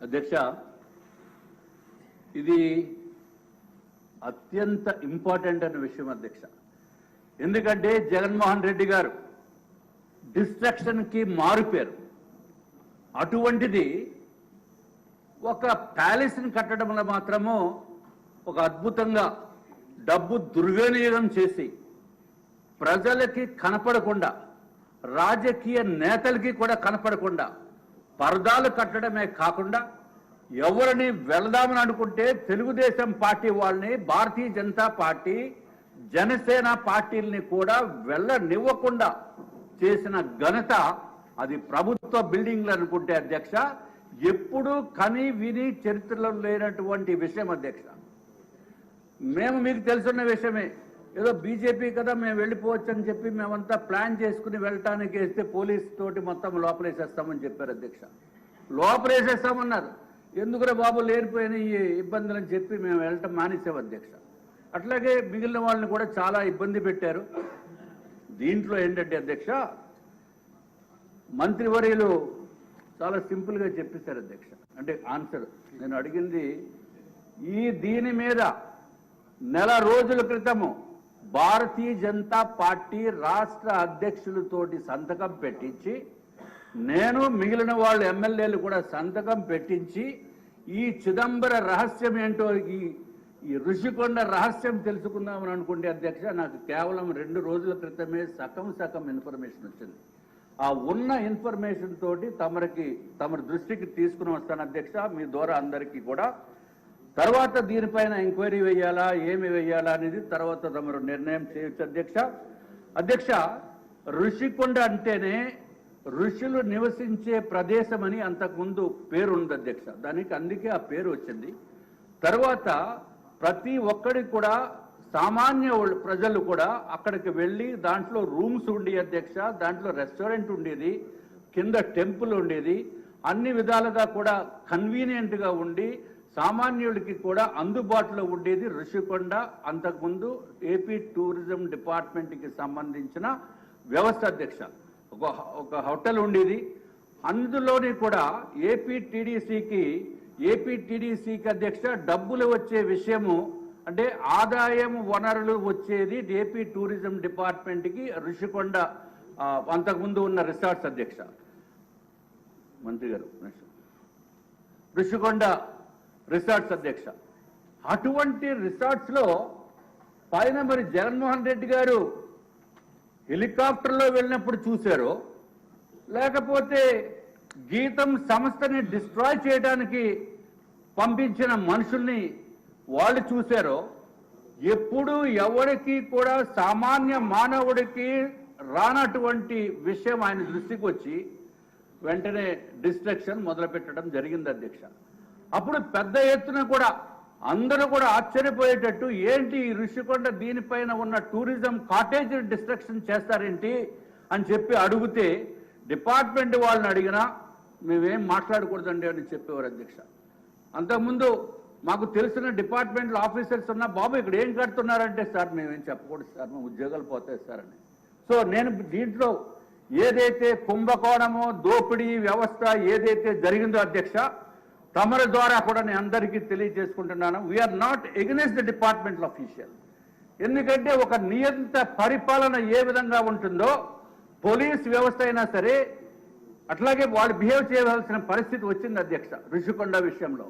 అధ్యక్ష ఇది అత్యంత ఇంపార్టెంట్ అనే విషయం అధ్యక్ష. ఎందుకంటే జగన్మోహన్ రెడ్డి గారు డిస్ట్రక్షన్కి మారిపోయారు మారుపేరు అటువంటిది ఒక ప్యాలెస్ని కట్టడంలో మాత్రము ఒక అద్భుతంగా డబ్బు దుర్వినియోగం చేసి ప్రజలకి కనపడకుండా రాజకీయ నేతలకి కూడా కనపడకుండా పరదాలు కట్టడమే కాకుండా ఎవరిని వెళదామని అనుకుంటే తెలుగుదేశం పార్టీ వాళ్ళని భారతీయ జనతా పార్టీ జనసేన పార్టీల్ని కూడా వెళ్ళనివ్వకుండా చేసిన ఘనత అది ప్రభుత్వ బిల్డింగ్లు అనుకుంటే అధ్యక్ష ఎప్పుడు కని విని చరిత్రలో లేనటువంటి విషయం అధ్యక్ష. మేము మీకు తెలుసున్న విషయమే ఏదో బీజేపీ కదా మేము వెళ్ళిపోవచ్చు అని చెప్పి మేమంతా ప్లాన్ చేసుకుని వెళ్ళటానికి వేస్తే పోలీస్ తోటి మొత్తం లోపలేసేస్తామని చెప్పారు అధ్యక్ష. లోపలేసేస్తామన్నారు. ఎందుకురా బాబు లేనిపోయిన ఈ ఇబ్బందులని చెప్పి మేము వెళ్ళటం మానేసాం అధ్యక్ష. అట్లాగే మిగిలిన వాళ్ళని కూడా చాలా ఇబ్బంది పెట్టారు. దీంట్లో ఏంటంటే అధ్యక్ష మంత్రివర్యులు చాలా సింపుల్గా చెప్పేశారు అధ్యక్ష. అంటే ఆన్సర్. నేను అడిగింది ఈ దీని మీద నెల రోజుల క్రితము భారతీయ జనతా పార్టీ రాష్ట్ర అధ్యక్షులతోటి సంతకం పెట్టించి నేను మిగిలిన వాళ్ళు ఎమ్మెల్యేలు కూడా సంతకం పెట్టించి ఈ చిదంబర రహస్యం ఏంటో ఈ ఈ ఋషికొండ రహస్యం తెలుసుకుందామని అనుకుంటే అధ్యక్ష నాకు కేవలం రెండు రోజుల క్రితమే సగం సగం ఇన్ఫర్మేషన్ వచ్చింది. ఆ ఉన్న ఇన్ఫర్మేషన్ తోటి తమరికి తమరి దృష్టికి తీసుకుని వస్తాను అధ్యక్ష మీ ద్వారా అందరికీ కూడా తర్వాత దీనిపైన ఎంక్వైరీ వేయాలా ఏమి వేయాలా అనేది తర్వాత తమరు నిర్ణయం చేయొచ్చు అధ్యక్ష. అధ్యక్ష ఋషికొండ అంటేనే ఋషులు నివసించే ప్రదేశం అని అంతకుముందు పేరు ఉంది అధ్యక్ష. దానికి అందుకే ఆ పేరు వచ్చింది. తర్వాత ప్రతి ఒక్కడికి కూడా సామాన్య వాళ్ళు- ప్రజలు కూడా అక్కడికి వెళ్ళి దాంట్లో రూమ్స్ ఉండి అధ్యక్ష. దాంట్లో రెస్టారెంట్ ఉండేది కింద టెంపుల్ ఉండేది. అన్ని విధాలుగా కూడా కన్వీనియంట్గా ఉండి సామాన్యుడికి కూడా అందుబాటులో ఉండేది ఋషికొండ అంతకుముందు ఏపీ టూరిజం డిపార్ట్మెంట్కి సంబంధించిన వ్యవస్థ అధ్యక్ష. ఒక ఒక హోటల్ ఉండేది. అందులోని కూడా ఏపీ టీడీసీకి ఏపీ టీడీసీకి అధ్యక్ష డబ్బులు వచ్చే విషయము అంటే ఆదాయం వనరులు వచ్చేది ఏపీ టూరిజం డిపార్ట్మెంట్కి ఋషికొండ అంతకుముందు ఉన్న రిసార్ట్స్ అధ్యక్ష. మంత్రి గారు ఋషికొండ రిసార్ట్స్ అధ్యక్ష. అటువంటి రిసార్ట్స్లో పైన మరి జగన్మోహన్ రెడ్డి గారు హెలికాప్టర్లో వెళ్ళినప్పుడు చూశారు. లేకపోతే గీతం సంస్థని డిస్ట్రాయ్ చేయడానికి పంపించిన మనుషుల్ని వాళ్ళు చూశారో. ఎప్పుడు ఎవరికి కూడా సామాన్య మానవుడికి రానటువంటి విషయం ఆయన దృష్టికి వచ్చి వెంటనే డిస్ట్రక్షన్ మొదలుపెట్టడం జరిగింది అధ్యక్ష. అప్పుడు పెద్ద ఎత్తున కూడా అందరూ కూడా ఆశ్చర్యపోయేటట్టు ఏంటి ఈ ఋషికొండ దీనిపైన ఉన్న టూరిజం కాటేజ్ డిస్ట్రక్షన్ చేస్తారేంటి అని చెప్పి అడిగితే డిపార్ట్మెంట్ వాళ్ళని అడిగినా మేమేం మాట్లాడకూడదండి అని చెప్పేవారు అధ్యక్ష. అంతకుముందు మాకు తెలిసిన డిపార్ట్మెంట్ ఆఫీసర్స్ ఉన్న బాబు ఇక్కడ ఏం కడుతున్నారంటే సార్ మేమేం చెప్పకూడదు సార్ మా ఉద్యోగాలు పోతాయి సార్ అని. సో నేను దీంట్లో ఏదైతే కుంభకోణమో దోపిడీ వ్యవస్థ ఏదైతే జరిగిందో అధ్యక్ష తమరి ద్వారా కూడా నేను అందరికీ తెలియజేసుకుంటున్నాను. We are not against the department official ఎందుకంటే ఒక నియంత పరిపాలన ఏ విధంగా ఉంటుందో పోలీస్ వ్యవస్థ అయినా సరే అట్లాగే వాళ్ళు బిహేవ్ చేయవలసిన పరిస్థితి వచ్చింది అధ్యక్ష ఋషికొండ విషయంలో.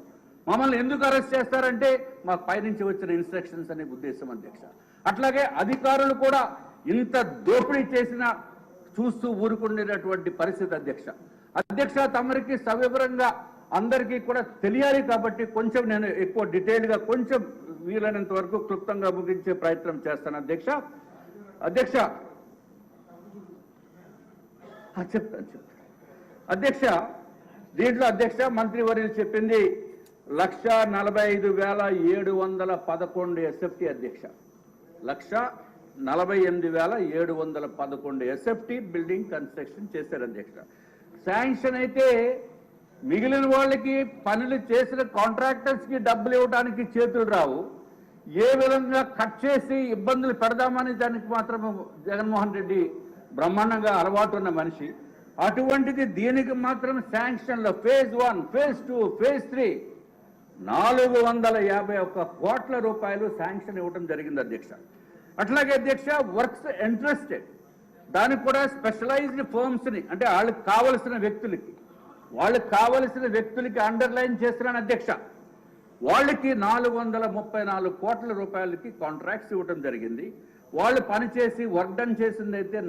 మమ్మల్ని ఎందుకు అరెస్ట్ చేస్తారంటే మాకు పైనుంచి వచ్చిన ఇన్స్ట్రక్షన్స్ అనే ఉద్దేశం అధ్యక్ష. అట్లాగే అధికారులు కూడా ఇంత దోపిడీ చేసిన చూస్తూ ఊరుకుండేటటువంటి పరిస్థితి అధ్యక్ష. అధ్యక్ష తమరికి సవివరంగా అందరికీ కూడా తెలియాలి కాబట్టి కొంచెం నేను ఎక్కువ డీటెయిల్గా కొంచెం వీలైనంత వరకు క్లుప్తంగా ముగించే ప్రయత్నం చేస్తాను. అధ్యక్ష? అధ్యక్ష? చెప్తాను చెప్తాను అధ్యక్ష దీంట్లో అధ్యక్ష మంత్రివర్యులు చెప్పింది లక్ష నలభై ఐదు వేల ఏడు వందల పదకొండు ఎస్ఎఫ్టి అధ్యక్ష. లక్ష నలభై ఎనిమిది వేల ఏడు వందల పదకొండు ఎస్ఎఫ్టి బిల్డింగ్ కన్స్ట్రక్షన్ చేశారు అధ్యక్ష. శాంక్షన్ అయితే మిగిలిన వాళ్ళకి పనులు చేసిన కాంట్రాక్టర్స్కి డబ్బులు ఇవ్వడానికి చేతులు రావు. ఏ విధంగా కట్ చేసి ఇబ్బందులు పెడదామని దానికి మాత్రం జగన్మోహన్ రెడ్డి బ్రహ్మాండంగా అలవాటు ఉన్న మనిషి. అటువంటిది దీనికి మాత్రం శాంక్షన్లో phase one phase two phase three నాలుగు వందల యాభై ఒక్క కోట్ల రూపాయలు శాంక్షన్ ఇవ్వడం జరిగింది అధ్యక్ష. అట్లాగే అధ్యక్ష వర్క్స్ ఇంట్రెస్టెడ్ దానికి కూడా స్పెషలైజ్డ్ ఫోమ్స్ని అంటే వాళ్ళకి కావలసిన వ్యక్తులకి వాళ్ళకి కావలసిన వ్యక్తులకి అండర్లైన్ చేస్తున్నాను అధ్యక్ష. వాళ్ళకి నాలుగు వందల ముప్పై నాలుగు కోట్ల రూపాయలకి కాంట్రాక్ట్స్ ఇవ్వడం జరిగింది. వాళ్ళు పనిచేసి వర్క్ డన్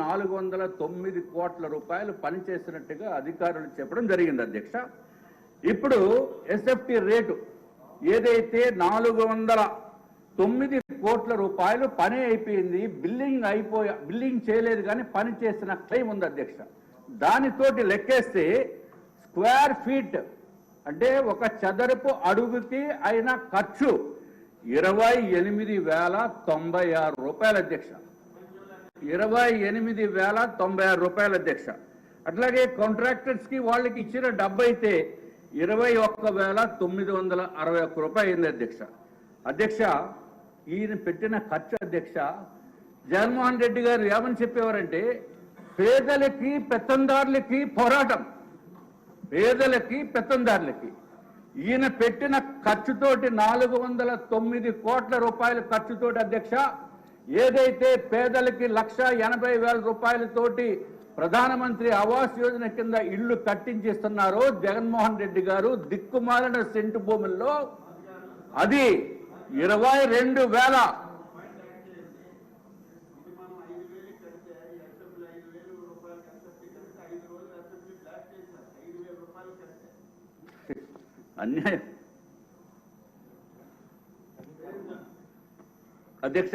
నాలుగు వందల తొమ్మిది కోట్ల రూపాయలు పనిచేసినట్టుగా అధికారులు చెప్పడం జరిగింది అధ్యక్ష. ఇప్పుడు ఎస్ఎఫ్టి రేటు ఏదైతే నాలుగు వందల తొమ్మిది కోట్ల రూపాయలు పని అయిపోయింది బిల్లింగ్ అయిపోయా బిల్లింగ్ చేయలేదు కానీ పని చేసిన క్లెయిమ్ ఉంది అధ్యక్ష. దానితోటి లెక్కేస్తే స్క్వేర్ ఫీట్ అంటే ఒక చదరపు అడుగుకి అయిన ఖర్చు ఇరవై ఎనిమిది వేల తొంభై ఆరు రూపాయల అధ్యక్ష. ఇరవై ఎనిమిది వేల తొంభై ఆరు రూపాయల అధ్యక్ష. అట్లాగే కాంట్రాక్టర్స్కి వాళ్ళకి ఇచ్చిన డబ్బు అయితే ఇరవై ఒక్క వేల తొమ్మిది వందల అరవై ఒక్క రూపాయలు అయింది అధ్యక్ష. అధ్యక్ష ఈయన పెట్టిన ఖర్చు అధ్యక్ష జగన్మోహన్ రెడ్డి గారు ఏమని చెప్పేవారంటే పేదలకి పెత్తందారులకి పోరాటం. పేదలకి పెత్తందారులకి. ఈయన పెట్టిన ఖర్చుతోటి నాలుగు వందల తొమ్మిది కోట్ల రూపాయల ఖర్చుతోటి అధ్యక్ష ఏదైతే పేదలకి లక్ష ఎనభై వేల రూపాయలతోటి ప్రధానమంత్రి ఆవాస్ యోజన కింద ఇళ్ళు కట్టించిస్తున్నారో జగన్మోహన్ రెడ్డి గారు దిక్కుమాలిన సెంటు భూముల్లో అది ఇరవై రెండు వేల అన్యాయం. అధ్యక్ష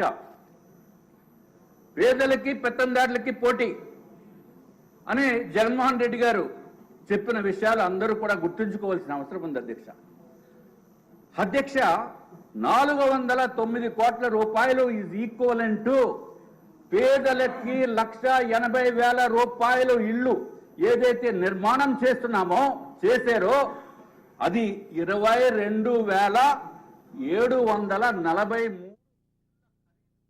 పేదలకి పెత్తందారులకి పోటీ. అని జగన్మోహన్ రెడ్డి గారు చెప్పిన విషయాలు అందరూ కూడా గుర్తుంచుకోవాల్సిన అవసరం ఉంది అధ్యక్ష. అధ్యక్ష నాలుగు వందల తొమ్మిది కోట్ల రూపాయలు ఈజ్ ఈక్వలెంట్ పేదలకి లక్ష ఎనభై వేల రూపాయలు ఇల్లు. ఏదైతే నిర్మాణం చేస్తున్నామో చేశారో అది ఇరవై రెండు వేల ఏడు వందల నలభై